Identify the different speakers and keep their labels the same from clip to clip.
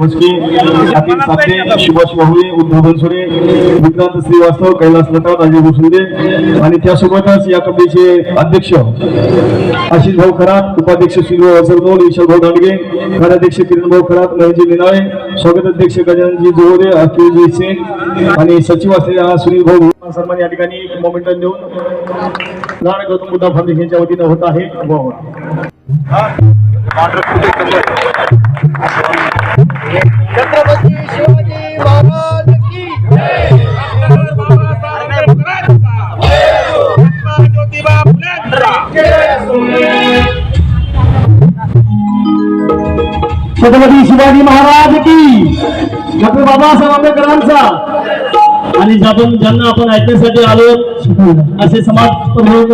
Speaker 1: मस्के अखिल सुभाष माहुळे उद्धव बनसोडे विक्रांत श्रीवास्तव कैलास लता राजीव भुसुंदे आणि त्यासोबतच या कमिटीचे अध्यक्ष आशिष भाऊ खरात उपाध्यक्ष श्रीभाऊ असरदोल विशाल भाऊ दांडगे कार्याध्यक्ष किरण भाऊ खरात महेशजी निनाळे स्वागत अध्यक्ष गजानजी जोहरे अखिलजी सिंग आणि सचिव असलेल्या सुनील भाऊ सन्मान या ठिकाणी मोमेंट देऊन लहान गौतम बुद्धा फाउंडेशनच्या वतीनं होत आहे.
Speaker 2: छत्रपती शिवाजी महाराज की ज्योतिबा
Speaker 1: छत्रपती शिवाजी महाराज की डॉक्टर बाबासाहेब आंबेडकरांचा। आणि ज्यातून ज्यांना आपण ऐकण्यासाठी आलो असे समाज प्रमुख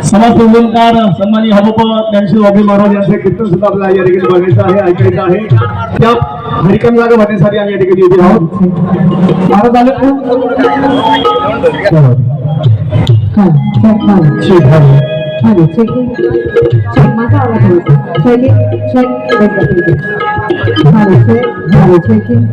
Speaker 1: समाज प्रबोधनकार सन्मानी हबप ज्ञानश्री बाबी महाराज यांचे कीर्तन सुद्धा आपल्याला या ठिकाणी बघायचं आहे ऐकायचं आहे त्या हरिकम जागा भरण्यासाठी आम्ही या ठिकाणी उभे आहोत महाराज आले
Speaker 3: माझा आवाज़ होता चेकिंग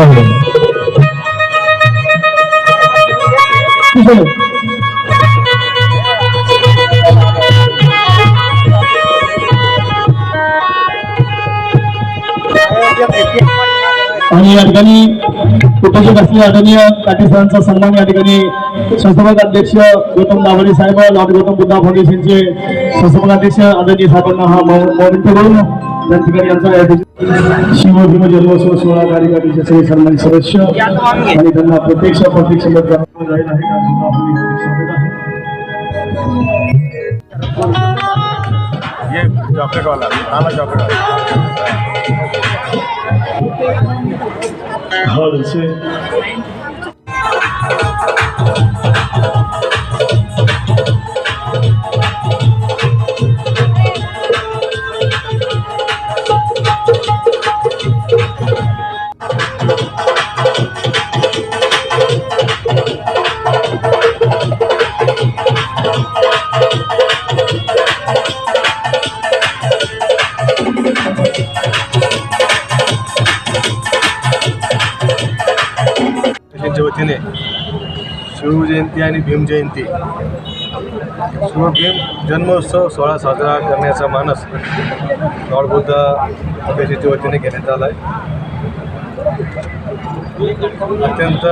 Speaker 3: चेक बदला hello check hello checking hello hello
Speaker 1: आणि या ठिकाणी उपस्थित असलेल्या आदरणीय काटेसरांचा सन्मान या ठिकाणी संस्थापक अध्यक्ष गौतम दावडे साहेब लॉर्ड गौतम बुद्धा फाउंडेशनचे संस्थापक अध्यक्ष आदरणीय साहेबांना हा मोमेंट करून त्या ठिकाणी यांचा या ठिकाणी शिवभीम जन्मोत्सव सोहळा कार्यकारिणीचे सगळे सन्मानित सदस्य आणि त्यांना प्रत्यक्ष प्रत्यक्ष जाईल आहे. आपण
Speaker 4: शिवजयंती आणि भीमजयंती शिवभीम जन्मोत्सव सोहळा साजरा करण्याचा मानस लॉर्ड बुद्ध अभ्यासाच्या वतीने घेण्यात आला आहे अत्यंत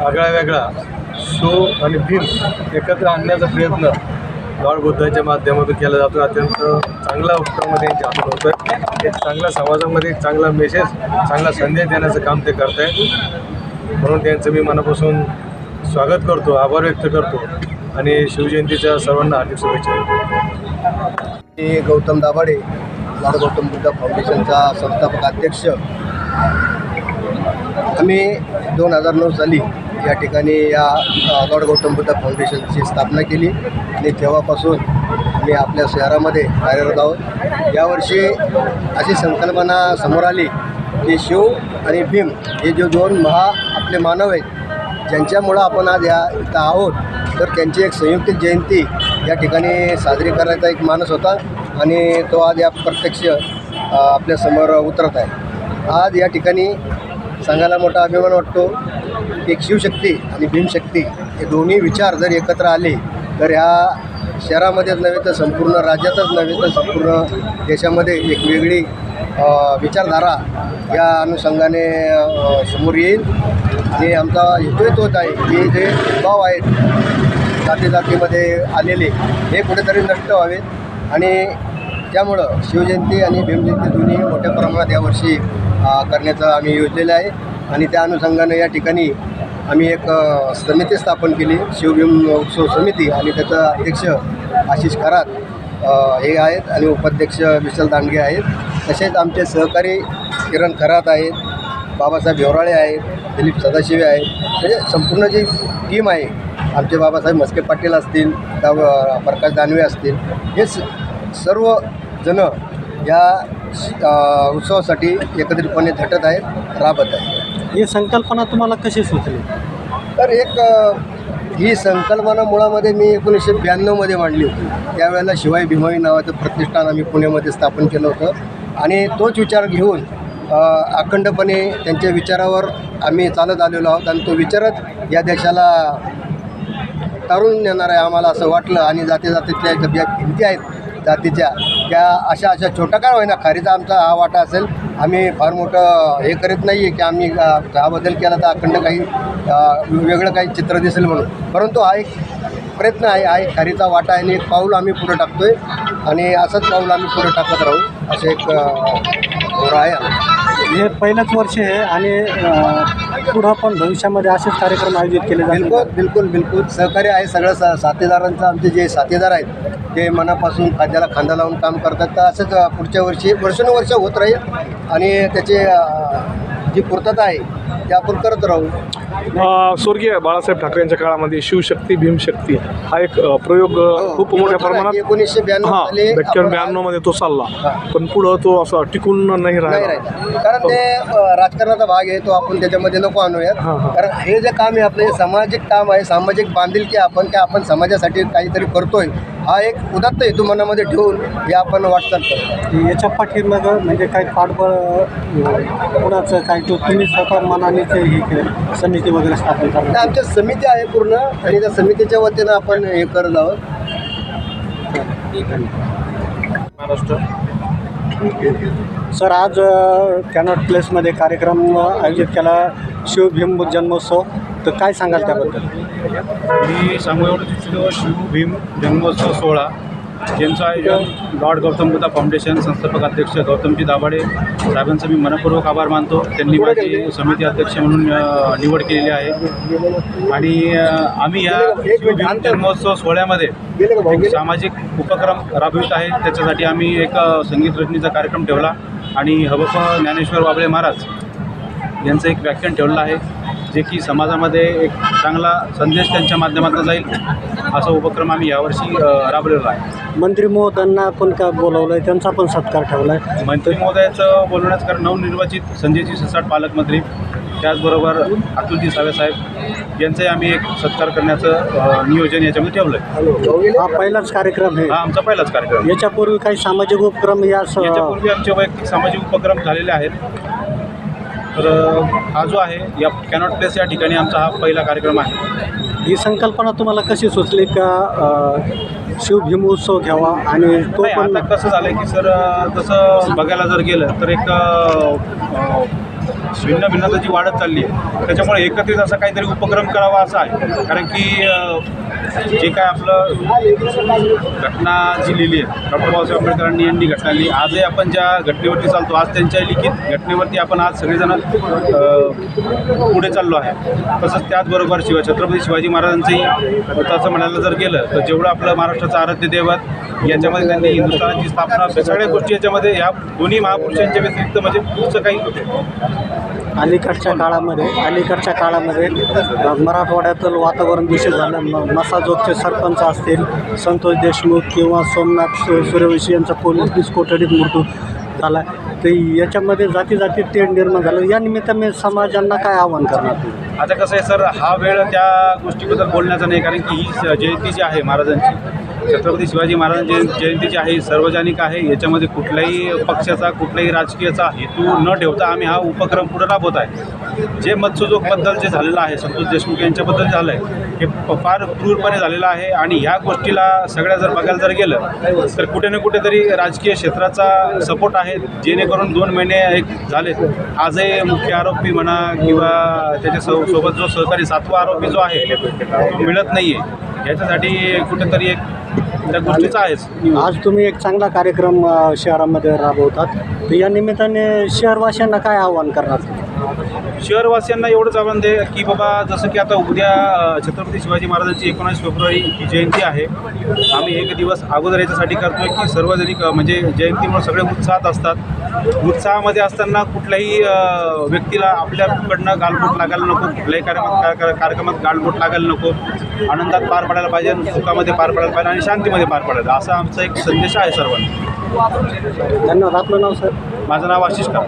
Speaker 4: आगळा वेगळा शिव आणि भीम एकत्र आणण्याचा प्रयत्न लॉर्ड बुद्धाच्या माध्यमातून केला जातो. अत्यंत चांगला उपक्रम त्यांच्या हातून होतं आहे एक चांगला समाजामध्ये एक चांगला मेसेज चांगला संदेश देण्याचं काम ते करत आहेत म्हणून त्यांचं मी मनापासून स्वागत करतो आभार व्यक्त करतो आणि शिवजयंतीच्या सर्वांना हार्दिक शुभेच्छा देतो.
Speaker 2: मी गौतम दाभाडे लाड गौतम बुद्ध फाउंडेशनचा संस्थापक अध्यक्ष. आम्ही दोन हजार नऊ साली या ठिकाणी या अ, लॉर्ड गौतम बुद्ध फाउंडेशनची स्थापना केली आणि तेव्हापासून मी आपल्या शहरामध्ये कार्यरत आहोत. यावर्षी अशी संकल्पना समोर आली की शिव आणि भीम हे जे दोन महा आपले मानव आहेत. ज्यांच्यामुळं आपण आज या इथं आहोत. तर त्यांची एक संयुक्त जयंती या ठिकाणी साजरी करायचा एक मानस होता आणि तो आज या प्रत्यक्ष आपल्यासमोर उतरत आहे. आज या ठिकाणी सांगायला मोठा अभिमान वाटतो एक शिवशक्ती आणि भीमशक्ती हे दोन्ही विचार जर एकत्र आले तर ह्या शहरामध्येच नव्हे तर संपूर्ण राज्यातच नव्हे तर संपूर्ण देशामध्ये एक वेगळी विचारधारा या अनुषंगाने समोर येईल. आणि आमचा हेतू होत आहे की जे भाव आहेत जाती जातीमध्ये आलेले हे कुठेतरी नष्ट व्हावेत आणि त्यामुळं शिवजयंती आणि भीमजयंती दोन्ही मोठ्या प्रमाणात यावर्षी करण्याचं आम्ही योजलेलं आहे. आणि त्या अनुषंगानं या ठिकाणी आम्ही एक समिती स्थापन केली. शिवभीम उत्सव समिती आणि त्याचा अध्यक्ष आशिष खरात हे आहेत आणि उपाध्यक्ष विशाल दांडगे आहेत. तसेच आमचे सहकारी किरण खरात आहेत बाबासाहेब हिवराळे आहेत दिलीप सदाशिवे आहेत. म्हणजे संपूर्ण जी टीम आहे आमचे बाबासाहेब मस्के पाटील असतील प्रकाश दानवे असतील हे स सर्व जण या उत्सवासाठी एकत्रितपणे झटत आहेत राबत आहेत.
Speaker 5: ही संकल्पना तुम्हाला कशी सुचली?
Speaker 2: तर एक ही संकल्पना मुळामध्ये मी एकोणीसशे ब्याण्णवमध्ये मांडली होती. त्यावेळेला शिवाई भीमाई नावाचं प्रतिष्ठान आम्ही पुण्यामध्ये स्थापन केलं होतं. आणि तोच विचार घेऊन अखंडपणे त्यांच्या विचारावर आम्ही चालत आलेलो आहोत आणि तो विचारच या देशाला तारून नेणार आहे आम्हाला असं वाटलं. आणि जाती जातीतल्या ज्या ज्या भिंती आहेत जातीच्या त्या अशा अशा छोटा काय होईना खारीचा आमचा हा वाटा असेल. आम्ही फार मोठं हे करीत नाही आहे की आम्ही हा बदल केला तर अखंड काही वेगळं काही चित्र दिसेल म्हणून. परंतु हा एक प्रयत्न आहे हा एक खारीचा वाटा आहे आणि एक पाऊल आम्ही पुढे टाकतोय. आणि असंच पाऊल आम्ही पुढे टाकत राहू असं एक आहे.
Speaker 5: हे पहिलंच वर्ष आहे आणि पुढं पण भविष्यामध्ये असेच कार्यक्रम आयोजित केले
Speaker 2: बिलकुल
Speaker 5: जातील.
Speaker 2: बिलकुल बिलकुल सहकार्य आहे सगळं सा साथीदारांचं आमचे जे साथीदार आहेत ते मनापासून खांद्याला खांदा लावून काम करतात. तर असंच पुढच्या वर्षी वर्षानुवर्ष होत राहील. आणि त्याची जी पूर्तता आहे ते आपण करत राहू.
Speaker 6: अ, स्वर्गीय बाळासाहेब ठाकरे यांच्या काळामध्ये शिवशक्ती भीमशक्ती हा एक अ, प्रयोग अ, खूप मोठ्या प्रमाणात
Speaker 2: एकोणीसशे ब्याण्णव
Speaker 6: हा
Speaker 2: साली
Speaker 6: ब्याण्णव
Speaker 2: आपण-
Speaker 6: ब्याण्णवमध्ये तो चालला.
Speaker 2: हा.
Speaker 6: पण पुढं तो असा टिकून नाही
Speaker 2: नाही
Speaker 6: राहिला.
Speaker 2: राहिला कारण ते अ, राजकारणाचा भाग आहे तो आपण त्याच्यामध्ये नको आणूयात.
Speaker 6: हा, हा.
Speaker 2: कारण हे जे काम आहे आपलं हे सामाजिक काम आहे सामाजिक बांधिलकी आपण की आपण समाजासाठी काहीतरी करतोय. हा एक उदात्त हेतू मनामध्ये ठेवून हे आपण वाटचाल करतो.
Speaker 5: याच्या पाठीमागं म्हणजे काही पाठबळ कुणाचं काही तो तुम्ही स्वतः मनानेच हे केलं समिती वगैरे स्थापन करणार.
Speaker 2: आमच्या समिती आहे पूर्ण आणि त्या समितीच्या वतीनं आपण हे करत आहोत.
Speaker 6: महाराष्ट्र.
Speaker 5: सर आज कॅनॉट प्लेसमध्ये कार्यक्रम आयोजित केला. शिवभीम जन्मोत्सव तर काय सांगाल त्याबद्दल?
Speaker 7: मी सांगू एवढं इच्छितो शिवभीम जन्मोत्सव सोहळा यांचं आयोजन लॉर्ड गौतम बुद्धा फाउंडेशन संस्थापक अध्यक्ष गौतमजी दाभाडे साहेबांचा मी मनपूर्वक आभार मानतो. त्यांनी माझी समिती अध्यक्ष म्हणून निवड केलेली आहे. आणि आम्ही या शिवभीम जन्मोत्सव सोहळ्यामध्ये एक सामाजिक उपक्रम राबवित आहे. त्याच्यासाठी आम्ही एक संगीत रचनेचा कार्यक्रम ठेवला. आणि हबप ज्ञानेश्वर बाबळे महाराज यांचं एक व्याख्यान ठेवलं आहे जे की समाजामध्ये एक चांगला संदेश त्यांच्या माध्यमातून जाईल असा उपक्रम आम्ही यावर्षी राबवलेला आहे.
Speaker 5: मंत्री महोदयांना आपण काय बोलवलं आहे त्यांचा पण सत्कार ठेवला आहे
Speaker 7: मंत्री महोदयाचं बोलवण्याचं कारण नवनिर्वाचित संजयजी सिरसाट पालकमंत्री त्याचबरोबर अतुलजी सावे साहेब यांचंही आम्ही एक सत्कार करण्याचं नियोजन याच्यामध्ये ठेवलं आहे
Speaker 5: हा पहिलाच कार्यक्रम आहे.
Speaker 7: हा आमचा पहिलाच कार्यक्रम.
Speaker 5: याच्यापूर्वी काही सामाजिक उपक्रम या
Speaker 7: याच्यापूर्वी आमचे वैयक्तिक सामाजिक उपक्रम झालेले आहेत. तर हा जो आहे या कॅनॉट प्लेस या ठिकाणी आमचा हा पहिला कार्यक्रम आहे.
Speaker 5: ही संकल्पना तुम्हाला कशी सुचली का अ, शिवभीम उत्सव घ्यावा आणि तो
Speaker 7: नाही
Speaker 5: पण
Speaker 7: आता कसं झालं की सर अ, तसं बघायला जर गेलं तर एक भिन्न भिन्नता जी वाढत चालली आहे त्याच्यामुळे एकत्रित असा काहीतरी उपक्रम करावा असा आहे. कारण की अ, जे काय आपलं घटना जी लिहिली आहे डॉक्टर बाबासाहेब आंबेडकरांनी यांनी घटना लिहिली आजही आपण ज्या घटनेवरती चालतो आज त्यांच्या लिखित घटनेवरती आपण आज सगळेजण पुढे चाललो आहे. तसंच त्याचबरोबर शिवा छत्रपती शिवाजी महाराजांचंही तसं म्हणायला जर गेलं तर जेवढं आपलं महाराष्ट्राचं आराध्य दैवत याच्यामध्ये त्यांनी हिंदुस्थानाची स्थापना सगळ्या गोष्टी याच्यामध्ये ह्या दोन्ही महापुरुषांच्या व्यतिरिक्त म्हणजे पुढचं काही
Speaker 5: अलीकडच्या काळामध्ये अलीकडच्या काळामध्ये मराठवाड्यातील वातावरण दूषित झालं म मसाजोगचे सरपंच असतील संतोष देशमुख किंवा सोमनाथ सु- सूर्यवंशी यांचा पोलीस कोठडीत मृत्यू झाला तर याच्यामध्ये जाती जाती तेढ निर्माण झालं. या निमित्ताने समाजांना काय आव्हान करणार?
Speaker 7: आता कसं आहे सर हा वेळ त्या गोष्टीबद्दल बोलण्याचा नाही कारण की ही जयंती जी आहे महाराजांची छत्रपती शिवाजी महाराजांची जयं- जयंती जी आहे सार्वजनिक आहे याच्यामध्ये कुठल्याही पक्षाचा कुठल्याही राजकीयाचा हेतू न ठेवता आम्ही हा उपक्रम पुढे राबवत आहे. जे मतसुजोगबद्दल जे झालेलं आहे संतोष देशमुख यांच्याबद्दल झालं आहे हे प- फार क्रूरपणे झालेलं आहे आणि ह्या गोष्टीला सगळ्या जर बघायला जर गेलं तर कुठे ना कुठेतरी राजकीय क्षेत्राचा सपोर्ट आहे. जेणेकरून दोन महिने एक झाले आजही मुख्य आरोपी म्हणा किंवा त्याच्या सो सोबत जो सहकारी सातवा आरोपी जो आहे तो मिळत नाही आहे याच्यासाठी कुठेतरी एक त्या गोष्टीचा आहेच.
Speaker 5: आज तुम्ही एक चांगला कार्यक्रम शहरामध्ये राबवतात. तर या निमित्ताने शहरवासियांना काय आव्हान करणार?
Speaker 7: शहरवासियांना एवढंच आव्हान दे की बाबा जसं की आता उद्या छत्रपती शिवाजी महाराजांची एकोणीस फेब्रुवारी ही जयंती आहे. आम्ही एक दिवस अगोदर याच्यासाठी करतोय की सार्वजनिक म्हणजे जयंतीमुळे सगळे उत्साहात असतात. उत्साहामध्ये असताना कुठल्याही व्यक्तीला आपल्याकडनं गालबोट लागायला नको कुठल्याही कार्यक्रमात कार्यक्रमात गालबोट लागायला नको. आनंदात पार पडायला पाहिजे सुखामध्ये पार पडायला पाहिजे आणि शांतीमध्ये पार पडायला असा आमचा एक संदेश आहे सर्वांना.
Speaker 5: धन्यवाद. आपलं नाव सर?
Speaker 7: माझं नाव आशिष का